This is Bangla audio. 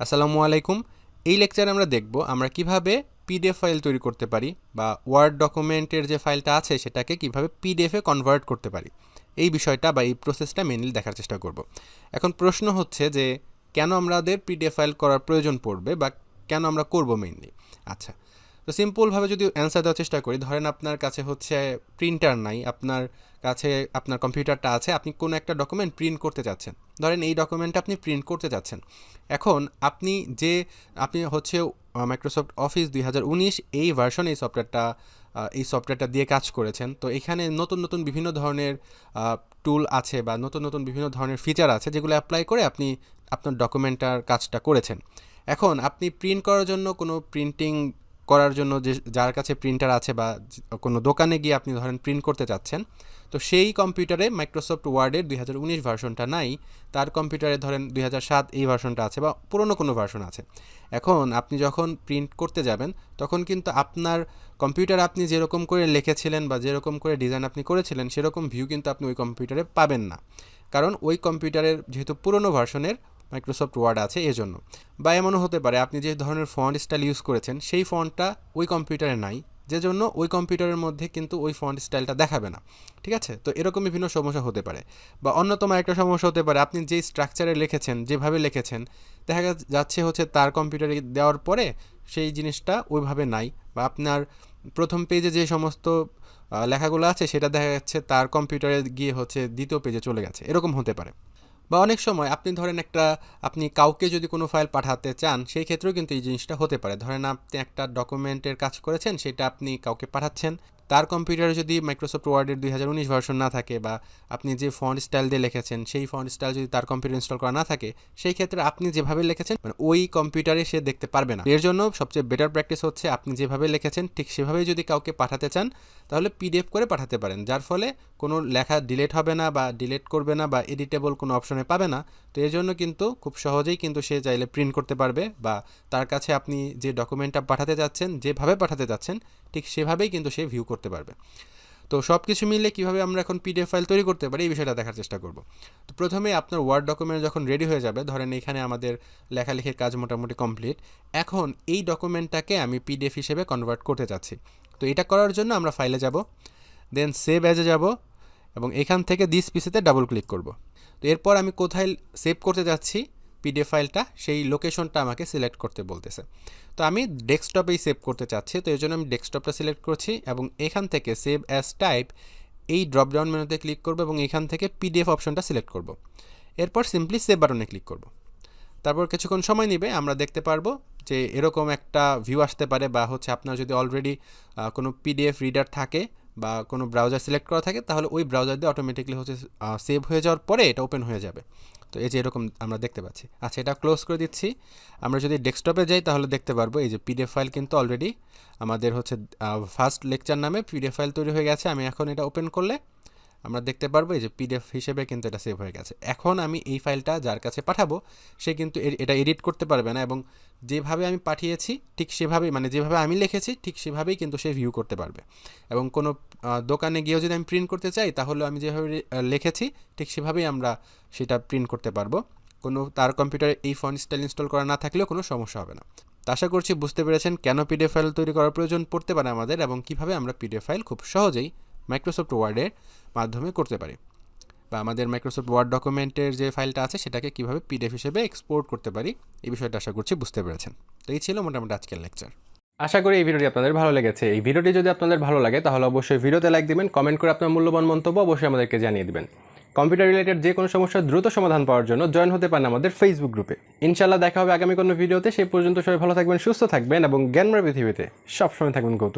আসসালামু আলাইকুম। এই লেকচারে আমরা দেখব আমরা কীভাবে পিডিএফ ফাইল তৈরি করতে পারি বা ওয়ার্ড ডকুমেন্টের যে ফাইলটা আছে সেটাকে কীভাবে পিডিএফে কনভার্ট করতে পারি। এই বিষয়টা বা এই প্রসেসটা মেনলি দেখার চেষ্টা করব। এখন প্রশ্ন হচ্ছে যে কেন আমাদের পিডিএফ ফাইল করার প্রয়োজন পড়বে বা কেন আমরা করব মেনলি আচ্ছা তো সিম্পলভাবে যদি অ্যান্সার দেওয়ার চেষ্টা করি, ধরেন আপনার কাছে হচ্ছে প্রিন্টার নাই, আপনার কাছে আপনার কম্পিউটারটা আছে, আপনি কোনো একটা ডকুমেন্ট প্রিন্ট করতে চাচ্ছেন। ধরেন এই ডকুমেন্টটা আপনি প্রিন্ট করতে চাচ্ছেন। এখন আপনি যে, আপনি হচ্ছে মাইক্রোসফট অফিস দুই হাজার উনিশ এই ভার্সন এই সফটওয়্যারটা এই সফটওয়্যারটা দিয়ে কাজ করেছেন। তো এখানে নতুন নতুন বিভিন্ন ধরনের টুল আছে বা নতুন নতুন বিভিন্ন ধরনের ফিচার আছে যেগুলো অ্যাপ্লাই করে আপনি আপনার ডকুমেন্টটার কাজটা করেছেন। এখন আপনি প্রিন্ট করার জন্য কোনো প্রিন্টিং করার জন্য যে, যার কাছে প্রিন্টার আছে বা কোনো দোকানে গিয়ে আপনি ধরেন প্রিন্ট করতে চাচ্ছেন, তো সেই কম্পিউটারে মাইক্রোসফট ওয়ার্ডের দুই হাজার উনিশ ভার্সনটা নাই, তার কম্পিউটারে ধরেন দুই হাজার সাত এই ভার্সনটা আছে বা পুরনো কোনো ভার্সন আছে। এখন আপনি যখন প্রিন্ট করতে যাবেন, তখন কিন্তু আপনার কম্পিউটার আপনি যেরকম করে লিখেছিলেন বা যেরকম করে ডিজাইন আপনি করেছিলেন, সেরকম ভিউ কিন্তু আপনি ওই কম্পিউটারে পাবেন না। কারণ ওই কম্পিউটারের যেহেতু পুরনো ভার্সনের মাইক্রোসফট ওয়ার্ড আছে এজন্য। বা এমনও হতে পারে, আপনি যে ধরনের ফন্ট স্টাইল ইউজ করেছেন, সেই ফন্টটা ওই কম্পিউটারে নাই। যে জন্য ওই কম্পিউটারের মধ্যে কিন্তু ওই ফন্ট স্টাইলটা দেখাবে না। ঠিক আছে? তো এরকম বিভিন্ন সমস্যা হতে পারে। বা অন্যতম একটা সমস্যা হতে পারে, আপনি যেই স্ট্রাকচারে লিখেছেন, যেভাবে লিখেছেন, দেখা যাচ্ছে হচ্ছে তার কম্পিউটারে দেওয়ার পরে সেই জিনিসটা ওইভাবে নাই। বা আপনার প্রথম পেজে যে সমস্ত লেখাগুলো আছে, সেটা দেখা যাচ্ছে তার কম্পিউটারে গিয়ে হচ্ছে দ্বিতীয় পেজে চলে গেছে। এরকম হতে পারে। বা অনেক সময় আপনি ধরেন একটা, আপনি কাউকে যদি কোনো ফাইল পাঠাতে চান, সেই ক্ষেত্রেও কিন্তু এই জিনিসটা হতে পারে। ধরেন আপনি একটা ডকুমেন্টের কাজ করেছেন, সেটা আপনি কাউকে পাঠাচ্ছেন তার কম্পিউটারে যদি মাইক্রোসফট ওয়ার্ডের দুই হাজার উনিশ ভার্সন না থাকে বা আপনি যে ফন্ট স্টাইল দিয়ে লিখেছেন, সেই ফন্ট স্টাইল যদি তার কম্পিউটার ইনস্টল করা না থাকে, সেই ক্ষেত্রে আপনি যেভাবে লিখেছেন মানে ওই কম্পিউটারে সে দেখতে পারবে না। এর জন্য সবচেয়ে বেটার প্র্যাকটিস হচ্ছে আপনি যেভাবে লিখেছেন, ঠিক সেভাবেই যদি কাউকে পাঠাতে চান, তাহলে পিডিএফ করে পাঠাতে পারেন। যার ফলে কোনো লেখা ডিলেট হবে না বা ডিলেট করবে না বা এডিটেবল কোনো অপশনে পাবে না। তো এই জন্য কিন্তু খুব সহজেই কিন্তু সে চাইলে প্রিন্ট করতে পারবে বা তার কাছে আপনি যে ডকুমেন্টটা পাঠাতে যাচ্ছেন, যেভাবে পাঠাতে যাচ্ছেন, ঠিক সেভাবেই কিন্তু সে ভিউ করতে পারবে। তো সব কিছু মিলে কীভাবে আমরা এখন পিডিএফ ফাইল তৈরি করতে পারি এই বিষয়টা দেখার চেষ্টা করব। তো প্রথমে আপনার ওয়ার্ড ডকুমেন্ট যখন রেডি হয়ে যাবে, ধরেন এখানে আমাদের লেখালেখির কাজ মোটামুটি কমপ্লিট এখন এই ডকুমেন্টটাকে আমি পিডিএফ হিসেবে কনভার্ট করতে চাচ্ছি। তো এটা করার জন্য আমরা ফাইলে যাব দেন সেভ অ্যাজে যাব, এবং এখান থেকে দিস পিসিতে ডাবল ক্লিক করব। তো এরপর আমি কোথায় সেভ করতে যাচ্ছি? পিডিএফ ফাইলটা সেই লোকেশনটা আমাকে সিলেক্ট করতে বলতেছে। তো আমি ডেস্কটপেই সেভ করতে চাচ্ছি, তো এই জন্য আমি ডেস্কটপটা সিলেক্ট করছি এবং এখান থেকে সেভ অ্যাজ টাইপ এই ড্রপডাউন মেনুতে ক্লিক করব এবং এখান থেকে পিডিএফ অপশনটা সিলেক্ট করব। এরপর সিম্পলি সেভ বাটনে ক্লিক করব। তারপর কিছুক্ষণ সময় নেবে, আমরা দেখতে পারব যে এরকম একটা ভিউ আসতে পারে বা হচ্ছে আপনার যদি অলরেডি কোনো পিডিএফ রিডার থাকে বা কোনো ব্রাউজার সিলেক্ট করা থাকে, তাহলে ওই ব্রাউজার দিয়ে অটোমেটিকলি হচ্ছে সেভ হয়ে যাওয়ার পরে এটা ওপেন হয়ে যাবে। তো এই যে এরকম আমরা দেখতে পাচ্ছি। আচ্ছা এটা ক্লোজ করে দিচ্ছি। আমরা যদি ডেস্কটপে যাই, তাহলে দেখতে পারব, এই যে পিডিএফ ফাইল কিন্তু অলরেডি আমাদের হচ্ছে ফার্স্ট লেকচার নামে পিডিএফ ফাইল তৈরি হয়ে গেছে। আমি এখন এটা ওপেন করলে আমরা দেখতে পারব এই যে পিডিএফ হিসেবে কিন্তু এটা সেভ হয়ে গেছে। এখন আমি এই ফাইলটা যার কাছে পাঠাবো, সে কিন্তু এটা এডিট করতে পারবে না এবং যেভাবে আমি পাঠিয়েছি, ঠিক সেভাবেই মানে যেভাবে আমি লিখেছি, ঠিক সেভাবেই কিন্তু সে ভিউ করতে পারবে। এবং কোনো দোকানে গিয়েও যদি আমি প্রিন্ট করতে চাই, তাহলে আমি যেভাবে লিখেছি, ঠিক সেভাবেই আমরা সেটা প্রিন্ট করতে পারব। কোনো, তার কম্পিউটারে এই ফোন স্টাইল ইনস্টল করা না থাকলেও কোনো সমস্যা হবে না। আশা করছি বুঝতে পেরেছেন কেন পিডিএফ ফাইল তৈরি করার প্রয়োজন পড়তে পারে আমাদের এবং কীভাবে আমরা পিডিএফ ফাইল খুব সহজেই মাইক্রোসফট ওয়ার্ডের মাধ্যমে করতে পারি বা আমাদের মাইক্রোসফট ওয়ার্ড ডকুমেন্টের যে ফাইলটা আছে সেটাকে কীভাবে পিডিএফ হিসেবে এক্সপোর্ট করতে পারি, এই বিষয়টা আশা করছি বুঝতে পেরেছেন। তো এই ছিল মোটামুটি আজকের লেকচার আশা করি এই ভিডিওটি আপনাদের ভালো লেগেছে। এই ভিডিওটি যদি আপনাদের ভালো লাগে, তাহলে অবশ্যই ভিডিওতে লাইক দিবেন কমেন্ট করে আপনার মূল্যবান মন্তব্য অবশ্যই আমাদেরকে জানিয়ে দিবেন। কম্পিউটার রিলেটেড যে কোনো সমস্যার দ্রুত সমাধান পাওয়ার জন্য জয়েন হতে পারেন আমাদের ফেসবুক গ্রুপে ইনশাল্লাহ দেখা হবে আগামী কোনো ভিডিওতে। সেই পর্যন্ত সবাই ভালো থাকবেন, সুস্থ থাকবেন এবং জ্ঞানময় পৃথিবীতে সবসময় থাকবেন কৌতূহল।